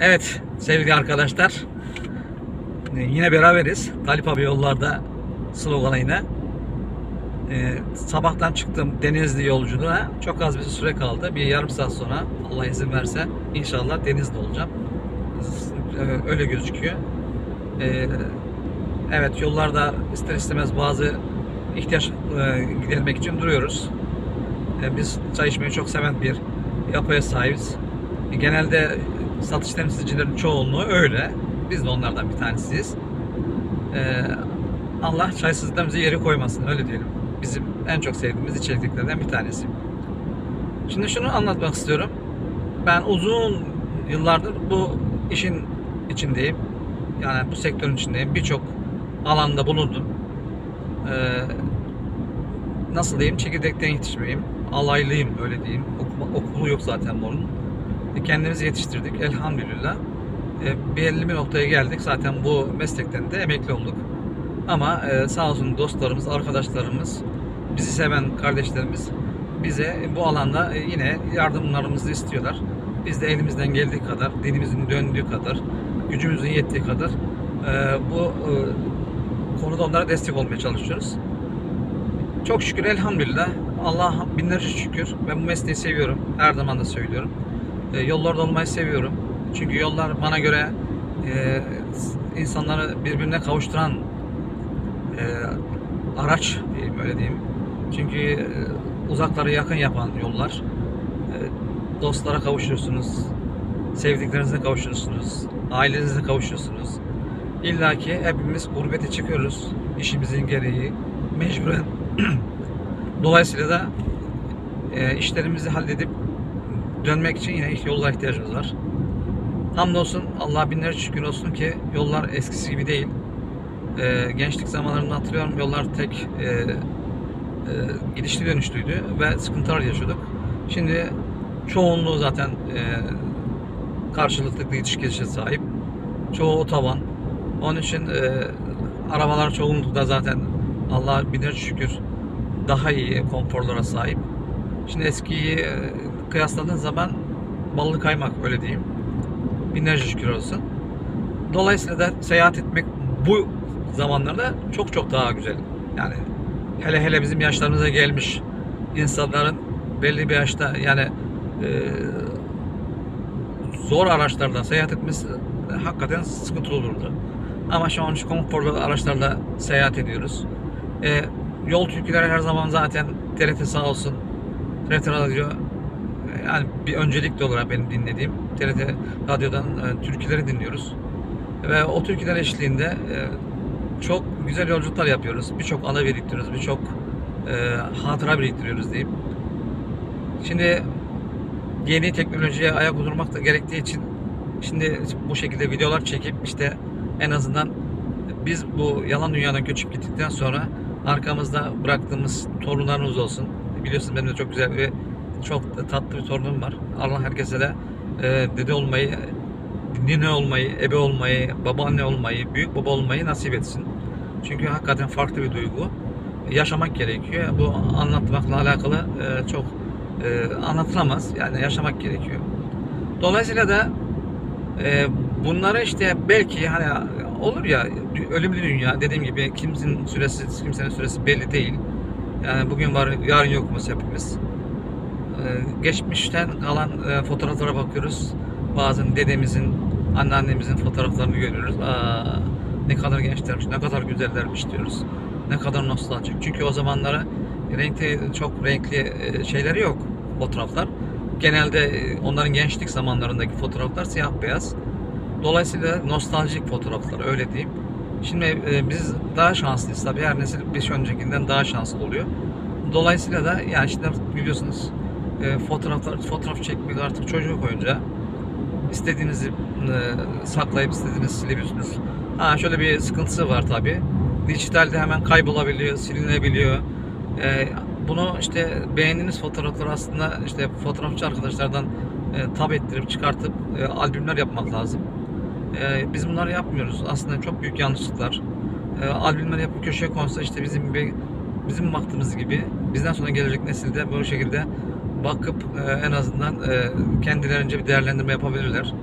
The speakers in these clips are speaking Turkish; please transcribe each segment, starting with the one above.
Evet sevgili arkadaşlar. e, Yine beraberiz. Talip abi yollarda sloganıyla. Ee, sabahtan çıktım Denizli yolculuğuna. Çok az bir süre kaldı. Bir yarım saat sonra Allah izin verse inşallah Denizli olacağım. Ee, Öyle gözüküyor. Ee, evet yollarda ister istemez bazı ihtiyaç e, gidermek için duruyoruz. Ee, biz çay içmeyi çok seven bir yapıya sahibiz. Genelde satış temsilcilerin çoğunluğu öyle. Biz de onlardan bir tanesiyiz. Ee, Allah çaysızlıktan bize yeri koymasın öyle diyelim. Bizim en çok sevdiğimiz içeriklerden bir tanesi. Şimdi şunu anlatmak istiyorum. Ben uzun yıllardır bu işin içindeyim. Yani bu sektörün içindeyim. Birçok alanda bulundum. Ee, nasıl diyeyim? Çekirdekten yetişmeyeyim. Alaylıyım öyle diyeyim. Okuma, okulu yok zaten bunun. Kendimizi yetiştirdik elhamdülillah. E, belirli bir noktaya geldik. Zaten bu meslekten de emekli olduk. Ama e, sağ olsun dostlarımız, arkadaşlarımız, bizi seven kardeşlerimiz bize bu alanda e, yine yardımlarımızı istiyorlar. Biz de elimizden geldiği kadar, dilimizin döndüğü kadar, gücümüzün yettiği kadar e, bu e, konuda onlara destek olmaya çalışıyoruz. Çok şükür elhamdülillah. Allah binlerce şükür. Ben bu mesleği seviyorum. Her zaman da söylüyorum. E, yollarda olmayı seviyorum. Çünkü yollar bana göre e, insanları birbirine kavuşturan e, araç diyeyim öyle diyeyim. Çünkü e, uzakları yakın yapan yollar. E, dostlara kavuşuyorsunuz. Sevdiklerinize kavuşuyorsunuz. Ailenize kavuşuyorsunuz. İlla ki hepimiz gurbete çıkıyoruz. işimizin gereği. Mecburen. Dolayısıyla da e, işlerimizi halledip dönmek için yine yollara ihtiyacımız var. Hamdolsun Allah binlerce şükür olsun ki yollar eskisi gibi değil. Ee, gençlik zamanlarında hatırlıyorum yollar tek e, e, gidişli dönüşlüydü ve sıkıntılar yaşıyorduk. Şimdi çoğunluğu zaten e, karşılıklı gidiş gelişe sahip. Çoğu otoban. Onun için e, arabalar çoğunlukla zaten Allah binlerce şükür daha iyi konforlara sahip. Şimdi eskiyi e, kıyasladığın zaman ballı kaymak öyle diyeyim. Binlerce şükür olsun. Dolayısıyla da seyahat etmek bu zamanlarda çok çok daha güzel. Yani hele hele bizim yaşlarımıza gelmiş insanların belli bir yaşta yani e, zor araçlarda seyahat etmesi hakikaten sıkıntılı olurdu. Ama şu an şu konforlu araçlarla seyahat ediyoruz. E, yol türküleri her zaman zaten TRT sağ olsun TRT Radyo yani bir öncelik de olarak benim dinlediğim TRT Radyo'dan e, türküleri dinliyoruz. Ve o türküler eşliğinde e, çok güzel yolculuklar yapıyoruz. Birçok ana biriktiriyoruz, birçok e, hatıra biriktiriyoruz diyeyim. Şimdi yeni teknolojiye ayak uydurmak da gerektiği için şimdi bu şekilde videolar çekip işte en azından biz bu yalan dünyadan göçüp gittikten sonra arkamızda bıraktığımız torunlarımız olsun. Biliyorsunuz benim de çok güzel ve çok tatlı bir torunum var. Allah herkese de e, dede olmayı, nine olmayı, ebe olmayı, babaanne olmayı, büyük baba olmayı nasip etsin. Çünkü hakikaten farklı bir duygu. Yaşamak gerekiyor. Bu anlatmakla alakalı e, çok e, anlatılamaz. Yani yaşamak gerekiyor. Dolayısıyla da e, bunları işte belki hani olur ya ölümlü dünya dediğim gibi kimsenin süresi kimsenin süresi belli değil. Yani bugün var yarın yokuz hepimiz. Ee, geçmişten kalan e, fotoğraflara bakıyoruz. Bazen dedemizin, anneannemizin fotoğraflarını görüyoruz. Aa, ne kadar gençlermiş, ne kadar güzellermiş diyoruz. Ne kadar nostaljik. Çünkü o zamanlara renkli, çok renkli e, şeyleri yok fotoğraflar. Genelde e, onların gençlik zamanlarındaki fotoğraflar siyah beyaz. Dolayısıyla nostaljik fotoğraflar öyle diyeyim. Şimdi biz daha şanslıyız tabii. Her nesil bir öncekinden daha şanslı oluyor. Dolayısıyla da yani şimdi biliyorsunuz e, fotoğraflar fotoğraf çekmek artık çocuk koyunca istediğinizi e, saklayıp istediğinizi silebiliyorsunuz. Ha şöyle bir sıkıntısı var tabi. Dijitalde hemen kaybolabiliyor, silinebiliyor. E, bunu işte beğendiğiniz fotoğrafları aslında işte fotoğrafçı arkadaşlardan e, tab ettirip çıkartıp e, albümler yapmak lazım. E, biz bunları yapmıyoruz. Aslında çok büyük yanlışlıklar. E, albümler yapıp köşeye konsa işte bizim bir bizim baktığımız gibi bizden sonra gelecek nesilde bu şekilde bakıp e, en azından e, kendilerince bir değerlendirme yapabilirler.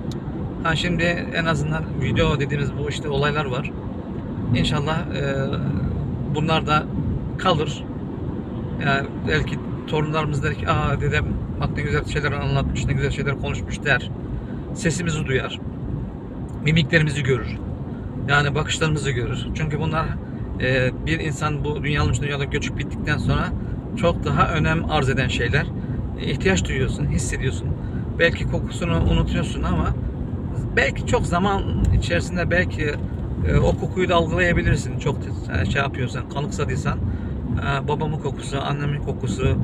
Ha şimdi en azından video dediğimiz bu işte olaylar var. İnşallah e, bunlar da kalır. Yani belki torunlarımız der ki aa dedem bak ne güzel şeyler anlatmış, ne güzel şeyler konuşmuş der. Sesimizi duyar. Mimiklerimizi görür. Yani bakışlarımızı görür. Çünkü bunlar e, bir insan bu dünyanın dünyada göçüp bittikten sonra çok daha önem arz eden şeyler. İhtiyaç duyuyorsun, hissediyorsun. Belki kokusunu unutuyorsun ama belki çok zaman içerisinde belki e, o kokuyu da algılayabilirsin. Çok e, şey yapıyorsan, kanıksadıysan e, babamın kokusu, annemin kokusu,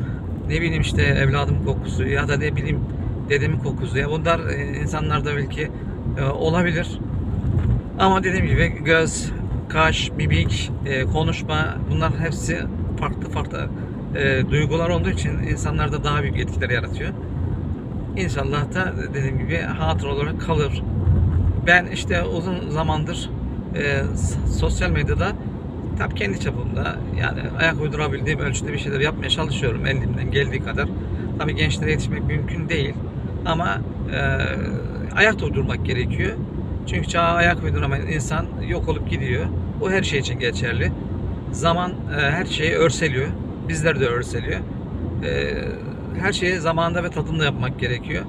ne bileyim işte evladımın kokusu ya da ne bileyim dedemin kokusu. Ya bunlar e, insanlarda belki e, olabilir. Ama dediğim gibi göz, kaş, mimik, e, konuşma bunlar hepsi farklı farklı e, duygular olduğu için insanlarda daha büyük etkiler yaratıyor. İnşallah da dediğim gibi hatıra olarak kalır. Ben işte uzun zamandır e, sosyal medyada tabii kendi çapımda yani ayak uydurabildiğim ölçüde bir şeyler yapmaya çalışıyorum elimden geldiği kadar. Tabii gençlere yetişmek mümkün değil ama e, ayak uydurmak gerekiyor. Çünkü çağa ayak uyduramayan insan yok olup gidiyor. Bu her şey için geçerli. Zaman e, her şeyi örseliyor. Bizler de örseliyor. E, her şeyi zamanında ve tadında yapmak gerekiyor.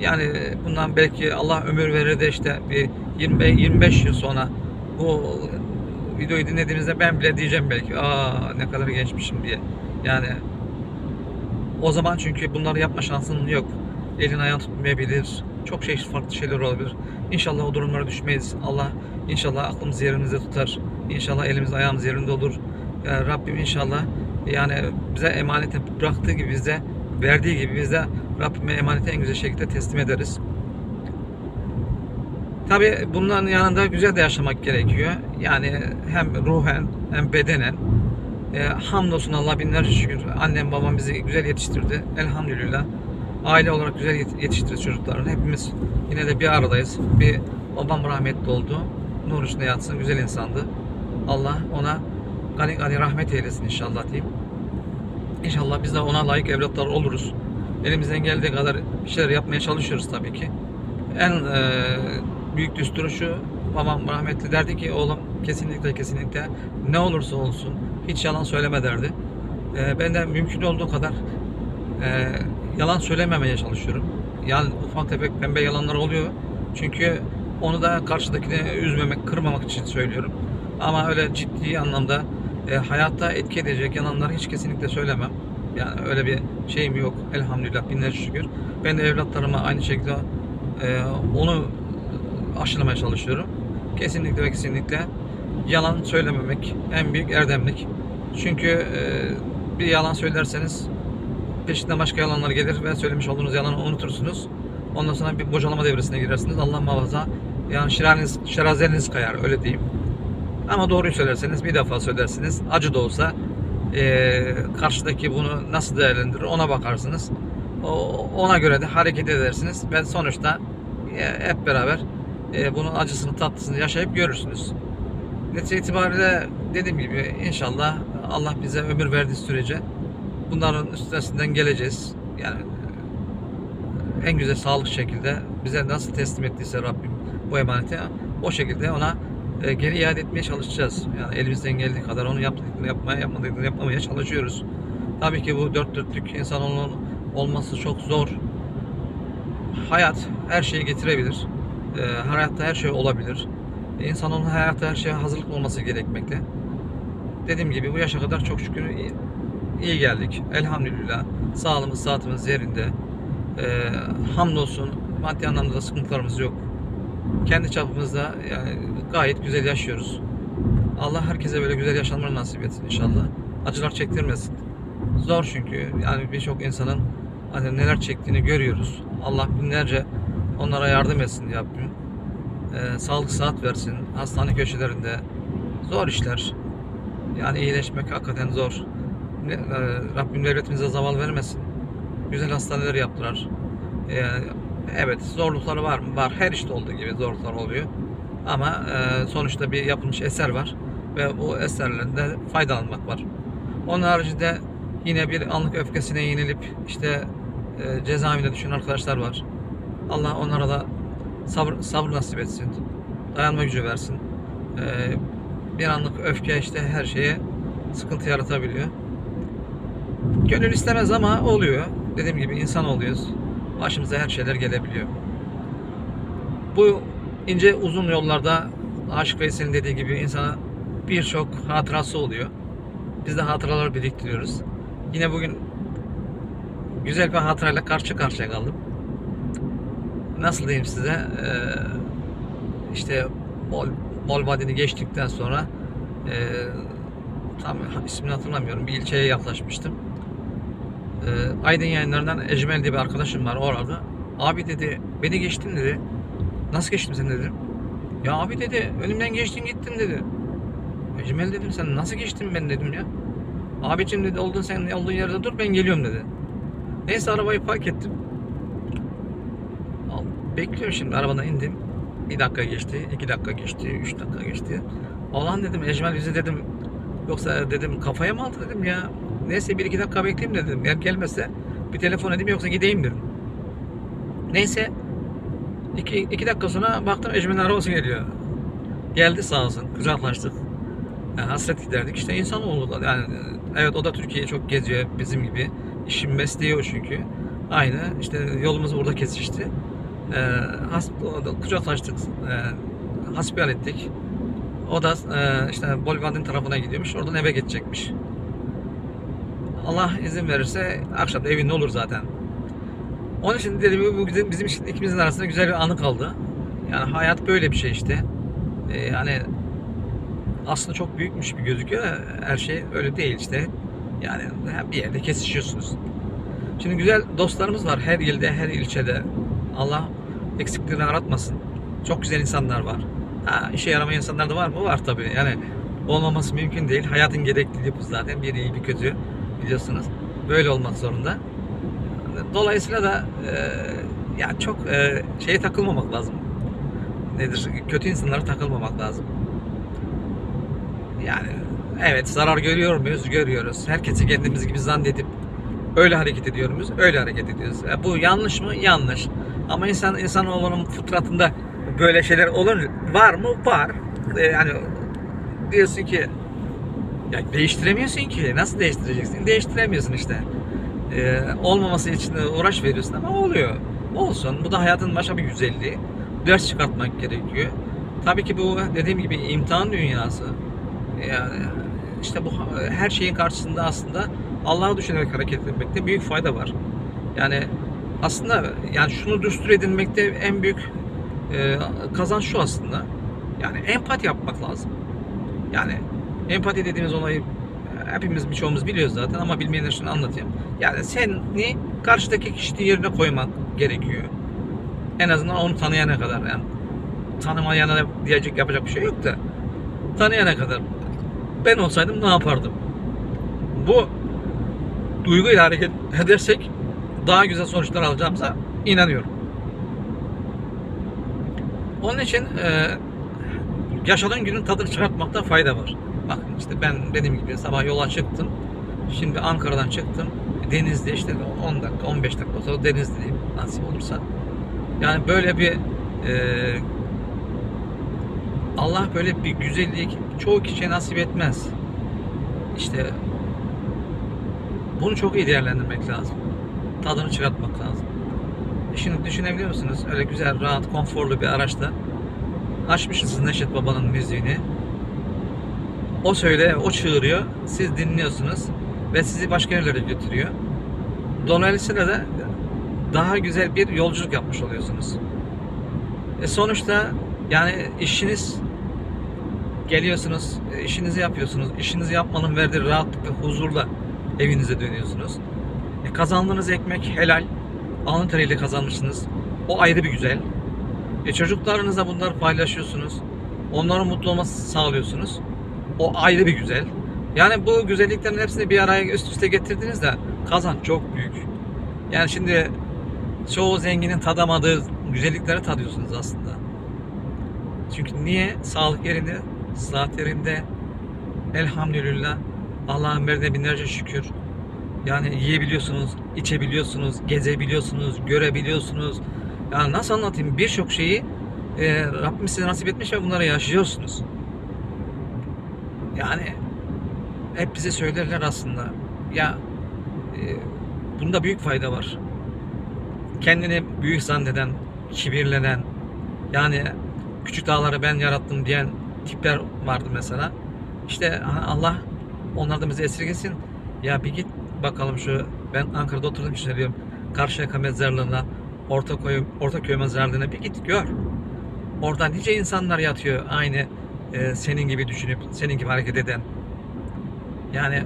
Yani bundan belki Allah ömür verir de işte bir 25, 25 yıl sonra bu videoyu dinlediğimizde ben bile diyeceğim belki aa ne kadar geçmişim diye. Yani o zaman çünkü bunları yapma şansın yok. Elin ayağın tutmayabilir. Çok şey farklı şeyler olabilir. İnşallah o durumlara düşmeyiz. Allah inşallah aklımız yerimizde tutar. İnşallah elimiz ayağımız yerinde olur. Ya Rabbim inşallah yani bize emanete bıraktığı gibi bize verdiği gibi biz de Rabbime emaneti en güzel şekilde teslim ederiz. Tabi bunların yanında güzel de yaşamak gerekiyor. Yani hem ruhen hem bedenen. E, hamdolsun Allah binlerce şükür. Annem babam bizi güzel yetiştirdi. Elhamdülillah. Aile olarak güzel yet- yetiştirdi çocuklarını. Hepimiz yine de bir aradayız. Bir babam rahmetli oldu. Nur içinde yatsın. Güzel insandı. Allah ona gani gani rahmet eylesin inşallah diyeyim. İnşallah biz de ona layık evlatlar oluruz. Elimizden geldiği kadar bir şeyler yapmaya çalışıyoruz tabii ki. En e, büyük düsturu şu, babam rahmetli derdi ki oğlum kesinlikle kesinlikle ne olursa olsun hiç yalan söyleme derdi. E, ben de mümkün olduğu kadar e, yalan söylememeye çalışıyorum. Yani ufak tefek pembe yalanlar oluyor. Çünkü onu da karşıdakini üzmemek, kırmamak için söylüyorum. Ama öyle ciddi anlamda e, hayatta etki edecek yalanları hiç kesinlikle söylemem. Yani öyle bir şeyim yok. Elhamdülillah binlerce şükür. Ben de evlatlarıma aynı şekilde e, onu aşılamaya çalışıyorum. Kesinlikle ve kesinlikle yalan söylememek en büyük erdemlik. Çünkü e, bir yalan söylerseniz peşinden başka yalanlar gelir ve söylemiş olduğunuz yalanı unutursunuz. Ondan sonra bir bocalama devresine girersiniz. Allah muhafaza yani şirazeniz, şirazeniz kayar öyle diyeyim. Ama doğruyu söylerseniz bir defa söylersiniz. Acı da olsa eee, karşıdaki bunu nasıl değerlendirir ona bakarsınız. O, ona göre de hareket edersiniz ve sonuçta e, hep beraber e, bunun acısını tatlısını yaşayıp görürsünüz. Netice itibariyle dediğim gibi inşallah Allah bize ömür verdiği sürece bunların üstesinden geleceğiz. Yani en güzel sağlık şekilde bize nasıl teslim ettiyse Rabbim bu emaneti o şekilde ona e, geri iade etmeye çalışacağız. Yani elimizden geldiği kadar onu yaptıklarını yapmaya, yapmadıklarını yapmamaya çalışıyoruz. Tabii ki bu dört dörtlük insanoğlunun olması çok zor. Hayat her şeyi getirebilir. E, hayatta her şey olabilir. E, İnsanoğlunun hayatta her şeye hazırlıklı olması gerekmekte. Dediğim gibi bu yaşa kadar çok şükür iyi, iyi geldik. Elhamdülillah. Sağlığımız, saatimiz yerinde. E, hamdolsun maddi anlamda da sıkıntılarımız yok. Kendi çapımızda yani gayet güzel yaşıyoruz. Allah herkese böyle güzel yaşamlar nasip etsin inşallah. Acılar çektirmesin. Zor çünkü yani birçok insanın hani neler çektiğini görüyoruz. Allah binlerce onlara yardım etsin Rabbim. Ee, sağlık saat versin. Hastane köşelerinde zor işler. Yani iyileşmek hakikaten zor. Ne- e, Rabbim devletimize zaval vermesin. Güzel hastaneler yaptılar. Ee, evet zorlukları var mı? Var. Her işte olduğu gibi zorluklar oluyor. Ama e, sonuçta bir yapılmış eser var ve bu eserlerinde faydalanmak var. Onun haricinde yine bir anlık öfkesine yenilip işte e, cezaevine düşen arkadaşlar var. Allah onlara da sabır, sabır nasip etsin. Dayanma gücü versin. Ee, bir anlık öfke işte her şeye sıkıntı yaratabiliyor. Gönül istemez ama oluyor. Dediğim gibi insan oluyoruz. Başımıza her şeyler gelebiliyor. Bu ince uzun yollarda Aşık Veysel'in dediği gibi insana birçok hatırası oluyor. Biz de hatıralar biriktiriyoruz. Yine bugün güzel bir hatırayla karşı karşıya kaldım. Nasıl diyeyim size? Ee, işte Bol, Bol Vadini geçtikten sonra ee, tam ismini hatırlamıyorum. Bir ilçeye yaklaşmıştım. Ee, Aydın yayınlarından Ecmel diye bir arkadaşım var orada. Abi dedi beni geçtin dedi. Nasıl geçtim sen dedim. Ya abi dedi önümden geçtin gittin dedi. Ecmel dedim sen nasıl geçtin ben dedim ya. Abicim dedi oldun sen olduğun yerde dur ben geliyorum dedi. Neyse arabayı park ettim. Bekliyorum şimdi arabadan indim. Bir dakika geçti, iki dakika geçti, üç dakika geçti. Allah'ım dedim Ecmel bizi dedim yoksa dedim kafaya mı aldı dedim ya. Neyse bir iki dakika bekleyeyim dedim. Eğer gelmezse bir telefon edeyim yoksa gideyim dedim. Neyse iki, iki dakika sonra baktım Ecmel'in arabası geliyor. Geldi sağ olsun. Kucaklaştık. Yani hasret giderdik. İşte insan oldu. Yani evet o da Türkiye'yi çok geziyor bizim gibi. İşin mesleği o çünkü. Aynı. işte yolumuz burada kesişti. Ee, has, kucaklaştık. Ee, hasbihal ettik. O da e, işte Bolivardin tarafına gidiyormuş. Oradan eve geçecekmiş. Allah izin verirse akşam da evinde olur zaten. Onun için dediğim gibi bu bizim, bizim için ikimizin arasında güzel bir anı kaldı. Yani hayat böyle bir şey işte. Ee, yani aslında çok büyükmüş gibi gözüküyor her şey öyle değil işte. Yani bir yerde kesişiyorsunuz. Şimdi güzel dostlarımız var her ilde, her ilçede. Allah eksikliğini aratmasın. Çok güzel insanlar var. Ha, işe yaramayan insanlar da var mı? Var tabii. Yani olmaması mümkün değil. Hayatın gerekliliği bu zaten. Bir iyi bir kötü biliyorsunuz. Böyle olmak zorunda. Dolayısıyla da e, ya çok e, şeye takılmamak lazım. Nedir? Kötü insanlara takılmamak lazım. Yani evet zarar görüyor muyuz? Görüyoruz. Herkesi kendimiz gibi zannedip öyle hareket ediyor muyuz? Öyle hareket ediyoruz. E, bu yanlış mı? Yanlış. Ama insan insanoğlunun fıtratında böyle şeyler olur var mı? Var. E, yani diyorsun ki ya değiştiremiyorsun ki. Nasıl değiştireceksin? Değiştiremiyorsun işte. E, olmaması için uğraş veriyorsun ama oluyor. Olsun. Bu da hayatın başka bir güzelliği. Ders çıkartmak gerekiyor. Tabii ki bu dediğim gibi imtihan dünyası. Yani işte bu her şeyin karşısında aslında Allah'ı düşünerek hareket etmekte büyük fayda var. Yani aslında yani şunu düstur edinmekte en büyük e, kazanç şu aslında. Yani empati yapmak lazım. Yani empati dediğimiz olayı hepimiz birçoğumuz biliyoruz zaten ama bilmeyenler için anlatayım. Yani seni karşıdaki kişinin yerine koymak gerekiyor. En azından onu tanıyana kadar yani tanımayana diyecek yapacak bir şey yok da tanıyana kadar ben olsaydım ne yapardım? Bu duyguyla hareket edersek daha güzel sonuçlar alacağımıza inanıyorum. Onun için e, yaşadığın günün tadını çıkartmakta fayda var. Bakın işte ben dediğim gibi sabah yola çıktım. Şimdi Ankara'dan çıktım. Denizli işte 10 dakika 15 dakika sonra Denizli'yim nasip olursa. Yani böyle bir e, Allah böyle bir güzellik çoğu kişiye nasip etmez. İşte bunu çok iyi değerlendirmek lazım. Tadını çıkartmak lazım. E Şimdi düşünebiliyor musunuz? Öyle güzel, rahat, konforlu bir araçta açmışsınız Neşet Baba'nın müziğini. O söyle, o çığırıyor. Siz dinliyorsunuz ve sizi başka yerlere götürüyor. Dolayısıyla da daha güzel bir yolculuk yapmış oluyorsunuz. E sonuçta yani işiniz geliyorsunuz, e, işinizi yapıyorsunuz. İşinizi yapmanın verdiği rahatlık ve huzurla evinize dönüyorsunuz. E kazandığınız ekmek helal, alın teriyle kazanmışsınız. O ayrı bir güzel. E çocuklarınıza bunları paylaşıyorsunuz. Onların mutlu olmasını sağlıyorsunuz. O ayrı bir güzel. Yani bu güzelliklerin hepsini bir araya üst üste getirdiğinizde kazanç çok büyük. Yani şimdi çoğu zenginin tadamadığı güzellikleri tadıyorsunuz aslında. Çünkü niye? Sağlık yerinde, sıhhat yerinde. Elhamdülillah. Allah'ın verdiğine binlerce şükür. Yani yiyebiliyorsunuz, içebiliyorsunuz, gezebiliyorsunuz, görebiliyorsunuz. Yani nasıl anlatayım? Birçok şeyi e, Rabbim size nasip etmiş ve bunları yaşıyorsunuz. Yani hep bize söylerler aslında. Ya e, bunda büyük fayda var. Kendini büyük zanneden, kibirlenen, yani küçük dağları ben yarattım diyen tipler vardı mesela. İşte Allah onlardan bizi esirgesin. Ya bir git bakalım şu ben Ankara'da oturdum işte diyorum. Karşıyaka mezarlığına, Ortaköy, Ortaköy mezarlığına bir git gör. Orada nice insanlar yatıyor aynı e, senin gibi düşünüp senin gibi hareket eden. Yani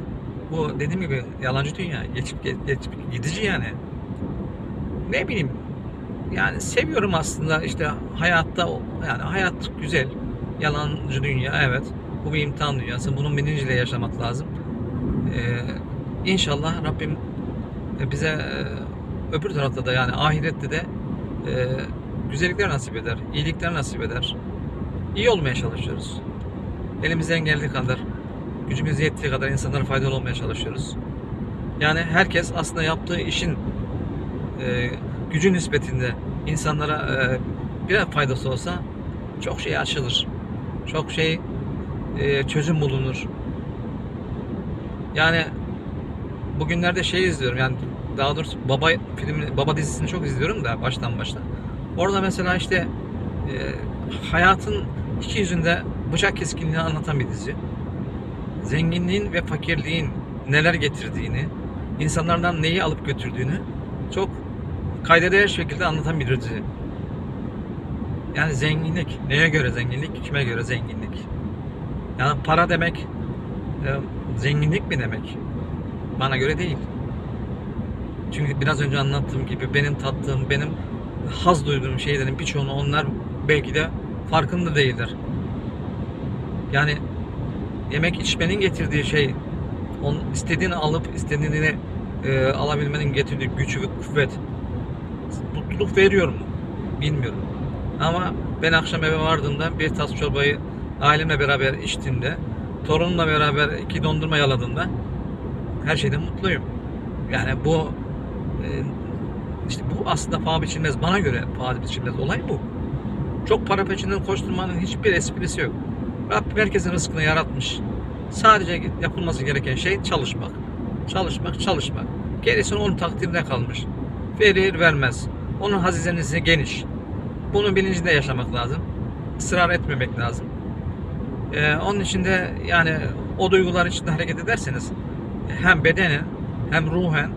bu dediğim gibi yalancı dünya geçip, geçip gidici yani. Ne bileyim yani seviyorum aslında işte hayatta yani hayat güzel. Yalancı dünya evet. Bu bir imtihan dünyası. Bunun bilinciyle yaşamak lazım. Ee, inşallah Rabbim bize e, öbür tarafta da yani ahirette de e, güzellikler nasip eder, iyilikler nasip eder. İyi olmaya çalışıyoruz. Elimizden geldiği kadar, gücümüz yettiği kadar insanlara faydalı olmaya çalışıyoruz. Yani herkes aslında yaptığı işin e, gücü nispetinde insanlara e, biraz faydası olsa çok şey açılır. Çok şey e, çözüm bulunur. Yani bugünlerde şey izliyorum yani daha doğrusu baba filmi baba dizisini çok izliyorum da baştan başla. Orada mesela işte e, hayatın iki yüzünde bıçak keskinliğini anlatan bir dizi. Zenginliğin ve fakirliğin neler getirdiğini, insanlardan neyi alıp götürdüğünü çok kayda değer şekilde anlatan bir dizi. Yani zenginlik, neye göre zenginlik, kime göre zenginlik? Yani para demek e, zenginlik mi demek? Bana göre değil. Çünkü biraz önce anlattığım gibi benim tattığım, benim haz duyduğum şeylerin birçoğunu onlar belki de farkında değiller. Yani yemek içmenin getirdiği şey, onun istediğini alıp istediğini e, alabilmenin getirdiği güç ve kuvvet mutluluk veriyor mu? Bilmiyorum. Ama ben akşam eve vardığımda bir tas çorbayı ailemle beraber içtiğimde, torunumla beraber iki dondurma yaladığımda her şeyden mutluyum. Yani bu e, işte bu aslında paha biçilmez. Bana göre paha biçilmez. Olay bu. Çok para peşinden koşturmanın hiçbir esprisi yok. Rabbim herkesin rızkını yaratmış. Sadece yapılması gereken şey çalışmak. Çalışmak, çalışmak. Gerisi onun takdirine kalmış. Verir, vermez. Onun hazinesi geniş. Bunun bilincinde yaşamak lazım. Israr etmemek lazım. Ee, onun için de yani o duygular içinde hareket ederseniz hem bedenen hem ruhen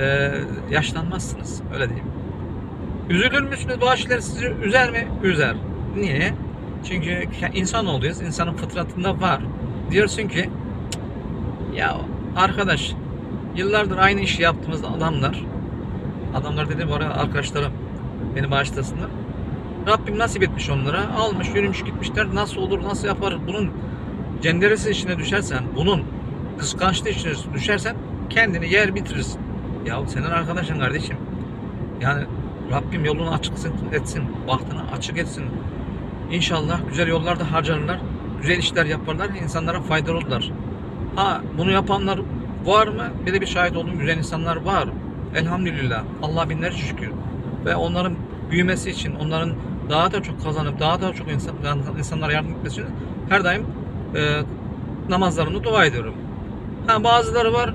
e, yaşlanmazsınız. Öyle diyeyim. Üzülür müsünüz? Aşılar sizi üzer mi? Üzer. Niye? Çünkü insan oluyoruz. İnsanın fıtratında var. Diyorsun ki ya arkadaş yıllardır aynı işi yaptığımız adamlar adamlar dediğim bu arada arkadaşlarım beni bağışlasınlar. Rabbim nasip etmiş onlara. Almış, yürümüş, gitmişler. Nasıl olur, nasıl yapar? Bunun cenderesi içine düşersen, bunun kıskançlığı içine düşersen kendini yer bitirirsin. Ya senin arkadaşın kardeşim. Yani Rabbim yolunu açık etsin, bahtını açık etsin. İnşallah güzel yollarda harcarlar, güzel işler yaparlar, insanlara faydalı olurlar. Ha bunu yapanlar var mı? Bir de bir şahit olduğum güzel insanlar var. Elhamdülillah. Allah binlerce şükür. Ve onların büyümesi için, onların daha da çok kazanıp daha da çok insan, insanlara yardım etmesi için her daim e, namazlarını dua ediyorum. Ha bazıları var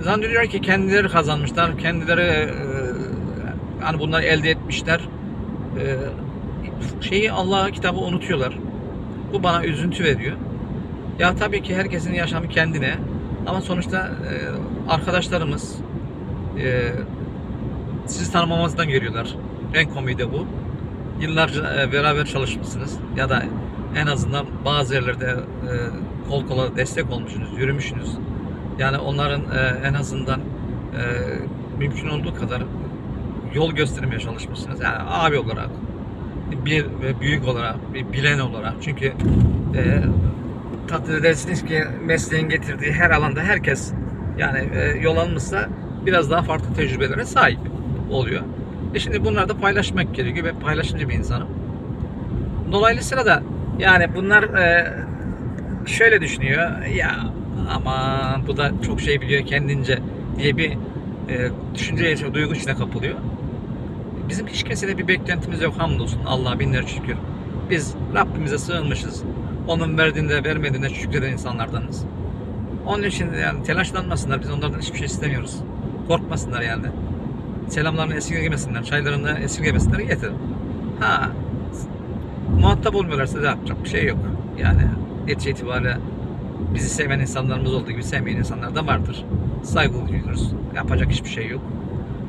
zannediyor ki kendileri kazanmışlar, kendileri e, yani bunları elde etmişler. E, şeyi Allah kitabı unutuyorlar. Bu bana üzüntü veriyor. Ya tabii ki herkesin yaşamı kendine ama sonuçta e, arkadaşlarımız e, sizi tanımamazdan görüyorlar. En komiği de bu. Yıllarca e, beraber çalışmışsınız ya da en azından bazı yerlerde e, kol kola destek olmuşsunuz, yürümüşsünüz. Yani onların en azından mümkün olduğu kadar yol göstermeye çalışmışsınız. Yani abi olarak, bir büyük olarak, bir bilen olarak. Çünkü e, takdir edersiniz ki mesleğin getirdiği her alanda herkes yani e, yol almışsa biraz daha farklı tecrübelere sahip oluyor. E şimdi bunları da paylaşmak gerekiyor. Ben paylaşımcı bir insanım. Dolayısıyla da yani bunlar e, şöyle düşünüyor. Ya aman bu da çok şey biliyor kendince diye bir e, düşünce, duygu içine kapılıyor. Bizim hiç kimsede bir beklentimiz yok hamdolsun. Allah'a binler şükür. Biz Rabbimize sığınmışız. Onun verdiğinde vermediğinde şükreden insanlardanız. Onun için yani telaşlanmasınlar. Biz onlardan hiçbir şey istemiyoruz. Korkmasınlar yani. Selamlarını esirgemesinler. Çaylarını esirgemesinler. Yeter. Ha muhatap olmuyorlarsa da yapacak bir şey yok. Yani netice itibariyle bizi seven insanlarımız olduğu gibi sevmeyen insanlar da vardır. Saygı duyuyoruz. Yapacak hiçbir şey yok.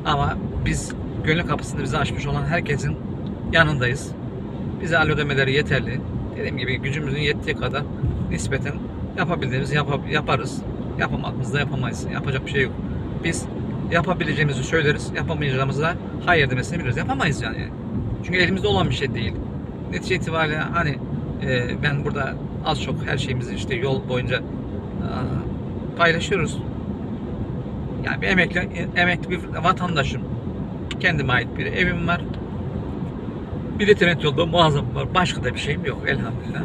Ama biz gönül kapısını bize açmış olan herkesin yanındayız. Bize alo demeleri yeterli. Dediğim gibi gücümüzün yettiği kadar nispeten yapabildiğimizi yapa- yaparız. Yapamadığımızda yapamayız. Yapacak bir şey yok. Biz yapabileceğimizi söyleriz. Yapamayacağımızı da hayır demesini biliriz. Yapamayız yani. Çünkü elimizde olan bir şey değil. Netice itibariyle hani e, ben burada az çok her şeyimizi işte yol boyunca e, paylaşıyoruz. Yani bir emekli, emekli bir vatandaşım. Kendime ait bir evim var. Bir de trend yolda muazzam var. Başka da bir şeyim yok elhamdülillah.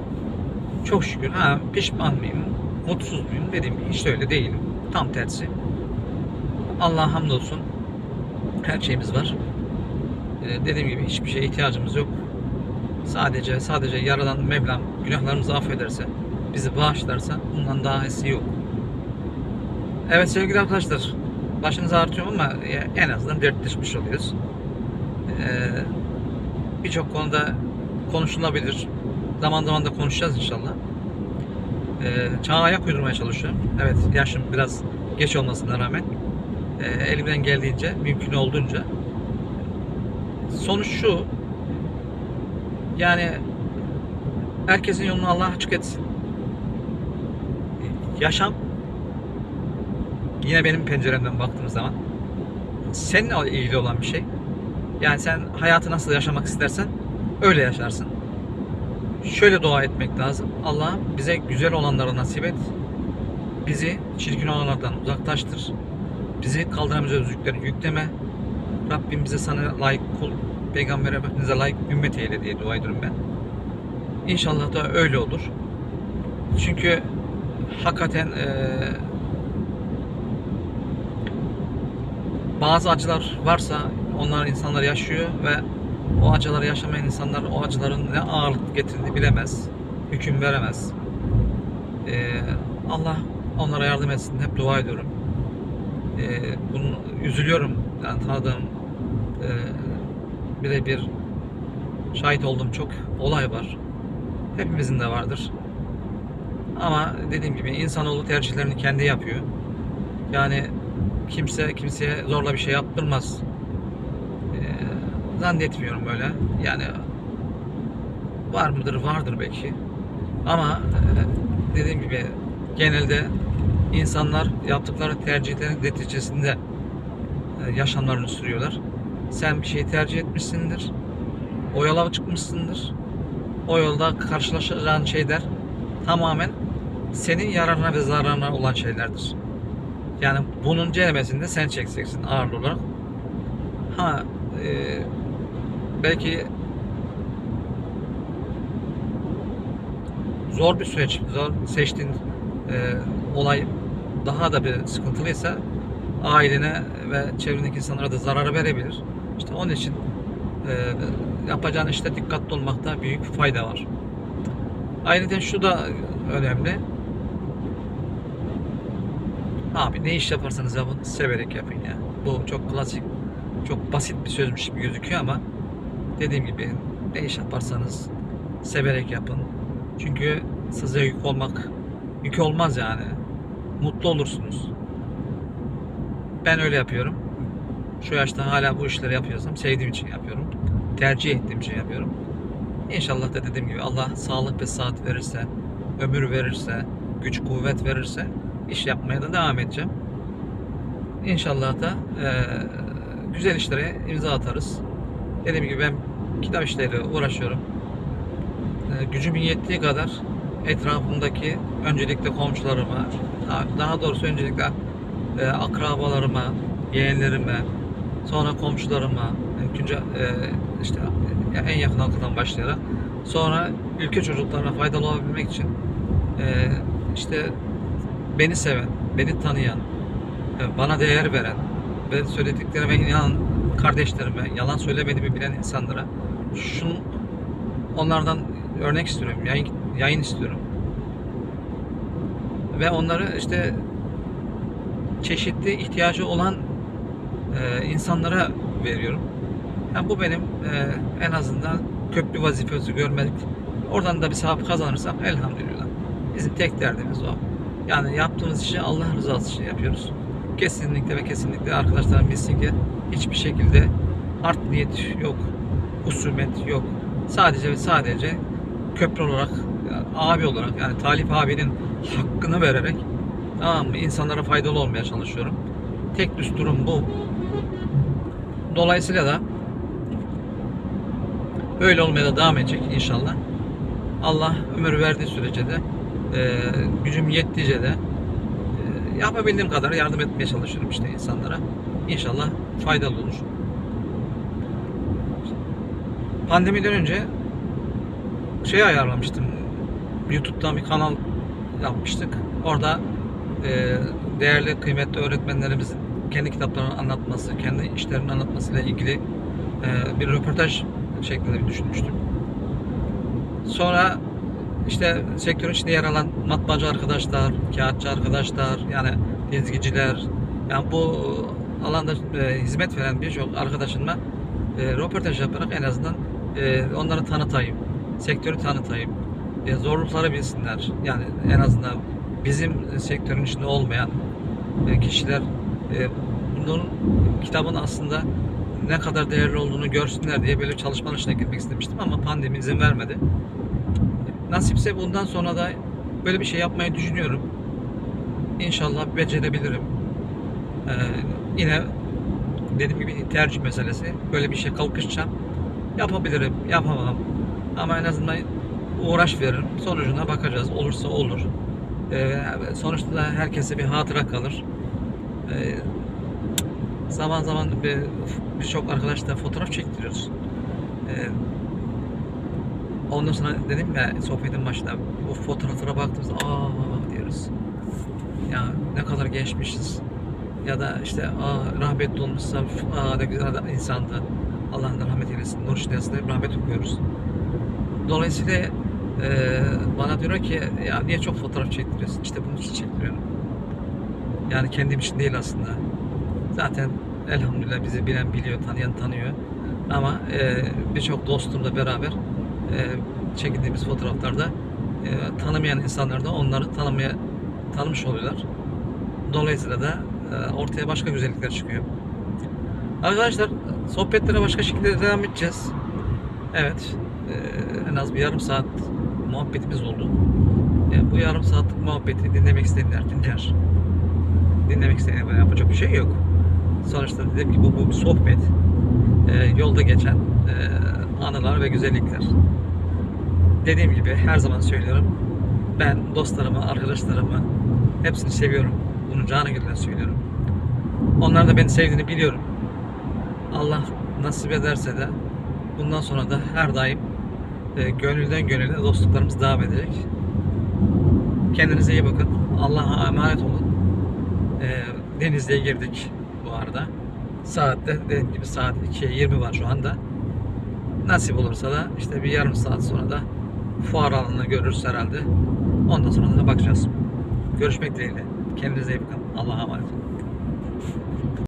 Çok şükür. Ha pişman mıyım? Mutsuz muyum? Dediğim gibi hiç öyle değilim. Tam tersi. Allah'a hamdolsun. Her şeyimiz var. Ee, dediğim gibi hiçbir şeye ihtiyacımız yok. Sadece sadece yaradan Mevlam günahlarımızı affederse, bizi bağışlarsa bundan daha iyisi yok. Evet sevgili arkadaşlar, başınızı ağrıtıyorum ama en azından dertleşmiş oluyoruz. Ee, Birçok konuda konuşulabilir. Zaman zaman da konuşacağız inşallah. Ee, çağa ayak uydurmaya çalışıyorum. Evet yaşım biraz geç olmasına rağmen e, elimden geldiğince, mümkün olduğunca sonuç şu yani herkesin yolunu Allah açık etsin. Yaşam yine benim penceremden baktığım zaman seninle ilgili olan bir şey. Yani sen hayatı nasıl yaşamak istersen öyle yaşarsın. Şöyle dua etmek lazım. Allah bize güzel olanları nasip et. Bizi çirkin olanlardan uzaklaştır. Bizi kaldıramayacağız yüzükleri yükleme. Rabbim bize sana layık kul, Peygamber Efendimiz'e layık ümmet eyle diye dua ediyorum ben. İnşallah da öyle olur. Çünkü hakikaten eee bazı acılar varsa onlar insanlar yaşıyor ve o acıları yaşamayan insanlar o acıların ne ağırlık getirdiğini bilemez. Hüküm veremez. Ee, Allah onlara yardım etsin. Hep dua ediyorum. Ee, bunu üzülüyorum. Yani tanıdığım e, birebir şahit olduğum çok olay var. Hepimizin de vardır. Ama dediğim gibi insanoğlu tercihlerini kendi yapıyor. Yani kimse kimseye zorla bir şey yaptırmaz. Ee, zannetmiyorum öyle. Yani var mıdır? Vardır belki. Ama e, dediğim gibi genelde insanlar yaptıkları tercihlerin neticesinde e, yaşamlarını sürüyorlar. Sen bir şeyi tercih etmişsindir. O yola çıkmışsındır. O yolda karşılaşacağın şeyler tamamen senin yararına ve zararına olan şeylerdir. Yani bunun ceremesini de sen çekeceksin ağırlı olarak. Ha e, belki zor bir süreç, zor seçtiğin e, olay daha da bir sıkıntılıysa ailene ve çevrendeki insanlara da zarar verebilir. İşte onun için e, yapacağın işte dikkatli olmakta büyük fayda var. Ayrıca şu da önemli. Abi ne iş yaparsanız yapın, severek yapın ya. Bu çok klasik, çok basit bir sözmüş gibi gözüküyor ama dediğim gibi ne iş yaparsanız severek yapın. Çünkü size yük olmak, yük olmaz yani. Mutlu olursunuz. Ben öyle yapıyorum. Şu yaşta hala bu işleri yapıyorsam sevdiğim için yapıyorum. Tercih ettiğim için yapıyorum. İnşallah da dediğim gibi Allah sağlık ve saat verirse, ömür verirse, güç kuvvet verirse iş yapmaya da devam edeceğim. İnşallah da e, güzel işlere imza atarız. Dediğim gibi ben kitap işleriyle uğraşıyorum. E, gücümün yettiği kadar etrafımdaki öncelikle komşularıma, daha- doğrusu öncelikle e, akrabalarıma, yeğenlerime, sonra komşularıma, mümkünce e, işte en yakın halkadan başlayarak sonra ülke çocuklarına faydalı olabilmek için e, işte beni seven, beni tanıyan, e, bana değer veren ve söylediklerime inanan kardeşlerime, yalan söylemediğimi bilen insanlara şunu onlardan örnek istiyorum, yayın, yayın istiyorum. Ve onları işte çeşitli ihtiyacı olan e, insanlara veriyorum. Yani bu benim e, en azından köprü vazifesi görmek. Oradan da bir sevap kazanırsam elhamdülillah. Bizim tek derdimiz o. Yani yaptığımız işi Allah rızası için yapıyoruz. Kesinlikle ve kesinlikle arkadaşlarım bilsin ki hiçbir şekilde art niyet yok, husumet yok. Sadece ve sadece köprü olarak, yani abi olarak yani Talip abinin hakkını vererek tamam mı insanlara faydalı olmaya çalışıyorum. Tek düsturum bu. Dolayısıyla da böyle olmaya da devam edecek inşallah. Allah ömür verdiği sürece de e, gücüm yettiğince de e, yapabildiğim kadar yardım etmeye çalışıyorum işte insanlara. İnşallah faydalı olur. Pandemiden önce şey ayarlamıştım. YouTube'dan bir kanal yapmıştık. Orada e, değerli kıymetli öğretmenlerimizin kendi kitaplarını anlatması, kendi işlerini anlatmasıyla ilgili e, bir röportaj şeklinde bir düşünmüştüm. Sonra işte sektörün içinde yer alan matbaacı arkadaşlar, kağıtçı arkadaşlar, yani dizgiciler, yani bu alanda e, hizmet veren birçok arkadaşımla e, röportaj yaparak en azından e, onları tanıtayım, sektörü tanıtayım, e, zorlukları bilsinler. Yani en azından bizim sektörün içinde olmayan e, kişiler e, bunun kitabın aslında ne kadar değerli olduğunu görsünler diye böyle çalışmanın içine girmek istemiştim ama pandemi izin vermedi. Nasipse bundan sonra da böyle bir şey yapmayı düşünüyorum. İnşallah becerebilirim. Ee, yine dediğim gibi tercih meselesi. Böyle bir şey kalkışacağım. Yapabilirim, yapamam. Ama en azından uğraş veririm. Sonucuna bakacağız. Olursa olur. Ee, sonuçta da herkese bir hatıra kalır. Ee, zaman zaman bir- birçok arkadaşla fotoğraf çektiriyoruz. Ee, ondan sonra dedim ya sohbetin başında bu fotoğraflara baktığımızda aa diyoruz. Ya ne kadar geçmişiz. Ya da işte aa rahmetli olmuşsa aa ne güzel adam insandı. Allah'ın rahmet eylesin. Nur işlesine rahmet okuyoruz. Dolayısıyla e, bana diyor ki ya niye çok fotoğraf çektiriyorsun? İşte bunun için çektiriyorum. Yani kendim için değil aslında. Zaten elhamdülillah bizi bilen biliyor, tanıyan tanıyor. Ama e, birçok dostumla beraber e, çekildiğimiz fotoğraflarda e, tanımayan insanlar da onları tanımaya tanımış oluyorlar. Dolayısıyla da e, ortaya başka güzellikler çıkıyor. Arkadaşlar sohbetlere başka şekilde devam edeceğiz. Evet, e, en az bir yarım saat muhabbetimiz oldu. E, bu yarım saatlik muhabbeti dinlemek isteyenler dinler. Dinlemek isteyenler yapacak bir şey yok. Sonuçta dediğim gibi bu, bu bir sohbet. E, yolda geçen e, anılar ve güzellikler. Dediğim gibi her zaman söylüyorum. Ben dostlarımı, arkadaşlarımı hepsini seviyorum. Bunu canı gönülden söylüyorum. Onlar da beni sevdiğini biliyorum. Allah nasip ederse de bundan sonra da her daim e, gönülden gönüle dostluklarımız devam edecek. Kendinize iyi bakın. Allah'a emanet olun. E, Denizli'ye girdik bu arada. Saatte dediğim gibi saat 2'ye 20 var şu anda. Nasip olursa da işte bir yarım saat sonra da fuar alanını görürüz herhalde. Ondan sonra da bakacağız. Görüşmek dileğiyle. Kendinize iyi bakın. Allah'a emanet olun.